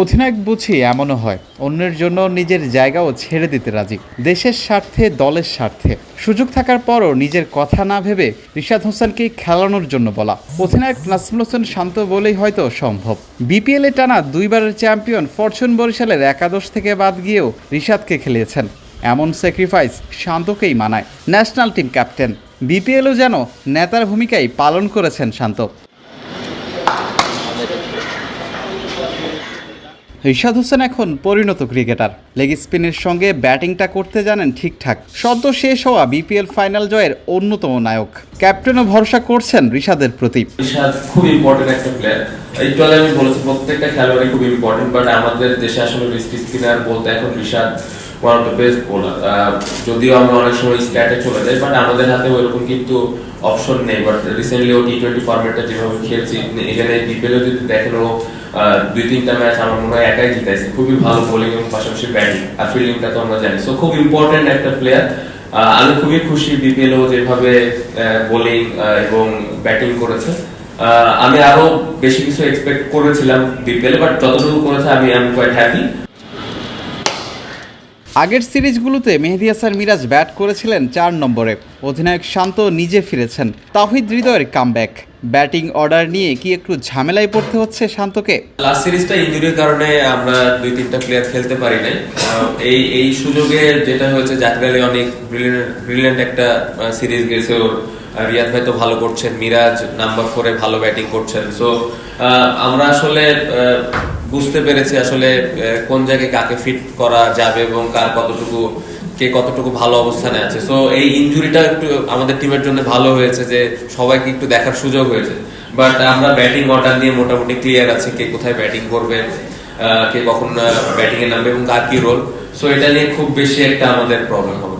অধিনায়ক বুঝি এমনও হয়, অন্যের জন্য নিজের জায়গাও ছেড়ে দিতে রাজি। দেশের স্বার্থে, দলের স্বার্থে। সুযোগ থাকার পরও নিজের কথা না ভেবে রিশাদ হোসেনকে খেলানোর জন্য বলা। অধিনায়ক নাসমুল হোসেন শান্ত বলেই হয়তো সম্ভব। বিপিএলে টানা দুইবারের চ্যাম্পিয়ন ফরচুন বরিশালের একাদশ থেকে বাদ গিয়েও রিশাদকে খেলিয়েছেন। এমন স্যাক্রিফাইস শান্তকেই মানায়। National team captain. বিপিএলও যেন নেতার ভূমিকাই পালন করেছেন শান্ত। রিশাদ হোসেন এখন পরিণত ক্রিকেটার। লেগ স্পিনের সঙ্গে ব্যাটিংটা করতে জানেন ঠিকঠাক। সদ্য শেষ হওয়া বিপিএল ফাইনাল জয়ের অন্যতম নায়ক। ক্যাপ্টেনও ভরসা করছেন ঋষাদের প্রতি। ঋষাদ খুব ইম্পর্টেন্ট একটা প্লেয়ার আমি বলেছি, প্রত্যেকটা খেলোয়াড়ই খুব ইম্পর্টেন্ট বাট আমাদের দেশে আসলে স্পিনার বলতে এখন Rishad one of the best bowler যদিও আমরা অনেক সময় স্ট্যাটে চলে যাই বাট আমাদের হাতে ওইরকম কিন্তু অপশন নেই। বাট রিসেন্টলি ও টি টোয়েন্টি ফর্মেটটা যেভাবে খেলছি এখানে বিপিএল যদি দেখেন, ও দুই তিনটা ম্যাচ আমার মনে হয় একাই জিতাইছে। খুবই ভালো বোলিং এবং পাশাপাশি ব্যাটিং আর ফিল্ডিংটা তো আমরা জানি। সো খুব ইম্পর্টেন্ট একটা প্লেয়ার আমি খুবই খুশি বিপিএল ও যেভাবে বোলিং এবং ব্যাটিং করেছে। আমি আরও বেশি কিছু এক্সপেক্ট করেছিলাম বিপিএল বাট যতটুকু করেছে আমি আই এম কোয়াইট হ্যাপি আগের সিরিজগুলোতে মেহেদি হাসান মিরাজ ব্যাট করেছিলেন চার নম্বরে। অধিনায়ক শান্ত নিজে ফিরেছেন। তাহিদ হৃদয়ের কামব্যাক। ব্যাটিং অর্ডার নিয়ে কি একটু ঝামেলায় পড়তে হচ্ছে শান্তকে? লাস্ট সিরিজটা ইনজুরির কারণে আমরা দুই, তিনটা প্লেয়ার খেলতে পারি নাই। এই এই সুযোগে যেটা হয়েছে, জাকির আলী অনেক ব্রিলিয়েন্ট একটা সিরিজ গেছে ওর। রিয়াদ ভাই তো ভালো করছেন, মিরাজ নাম্বার ফোরে ভালো ব্যাটিং করছেন। সো আমরা আসলে বুঝতে পেরেছি আসলে কোন জায়গায় কাকে ফিট করা যাবে এবং কার কতটুকু, কে কতটুকু ভালো অবস্থানে আছে। সো এই ইনজুরিটা একটু আমাদের টিমের জন্য ভালো হয়েছে যে, সবাইকে একটু দেখার সুযোগ হয়েছে। বাট আমরা ব্যাটিং অর্ডার নিয়ে মোটামুটি ক্লিয়ার আছে কে কোথায় ব্যাটিং করবে কে কখন ব্যাটিং এ নামবে এবং কার কি রোল সো এটা নিয়ে খুব বেশি একটা আমাদের প্রবলেম হবে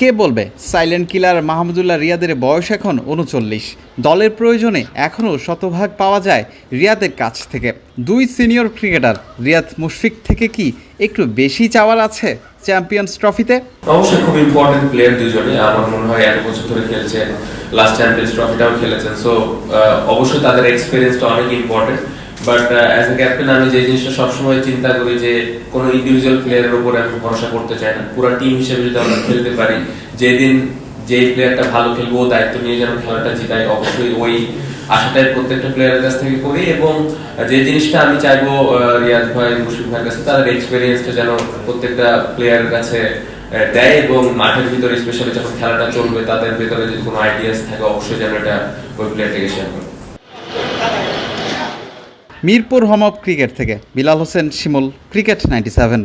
কে বলবে? সাইলেন্ট কিলার মাহমুদুল্লাহ রিয়াদের বয়স এখন উনচল্লিশ। দলের প্রয়োজনে এখনও শতভাগ পাওয়া যায় রিয়াদের কাছ থেকে। দুই সিনিয়র ক্রিকেটার, রিয়াদ মুশফিক থেকে কি একটু বেশি চাওয়ার আছে চ্যাম্পিয়ন্স ট্রফিতে? অবশ্যই খুব ইম্পর্টেন্ট প্লেয়ার দুজনে। আমার মনে হয় এক বছর ধরে খেলছেন লাস্ট চ্যাম্পিয়ন্স ট্রফিটাও খেলেছেন। সো অবশ্যই তাদের এক্সপিরিয়েন্সটা অনেক important but as a captain আমি যে জিনিসটা সবসময় চিন্তা করি যে কোনো ইন্ডিভিজুয়াল প্লেয়ারের উপরে আমি ভরসা করতে চাই না। পুরো টিম হিসেবে যদি আমরা খেলতে পারি, যেদিন যে প্লেয়ারটা ভালো খেলব দায়িত্ব নিয়ে যেন খেলাটা জিতাই অবশ্যই ওই আশাটাই প্রত্যেকটা প্লেয়ারের কাছ থেকে করি এবং যে জিনিসটা আমি চাইব রিয়াজ ভাই, মুশফিক ভাইয়ের কাছে তাদের এক্সপিরিয়েন্সটা যেন প্রত্যেকটা প্লেয়ারের কাছে দেয় এবং মাঠের ভিতরে স্পেশালি যখন খেলাটা চলবে, তাদের ভিতরে যদি কোনো আইডিয়াস থাকে, অবশ্যই যেন এটা ওই প্লেয়ারটাকে শেয়ার করে। মিরপুর হোম অফ ক্রিকেট থেকে Bilal Hossain Shimul cricket ninety seven.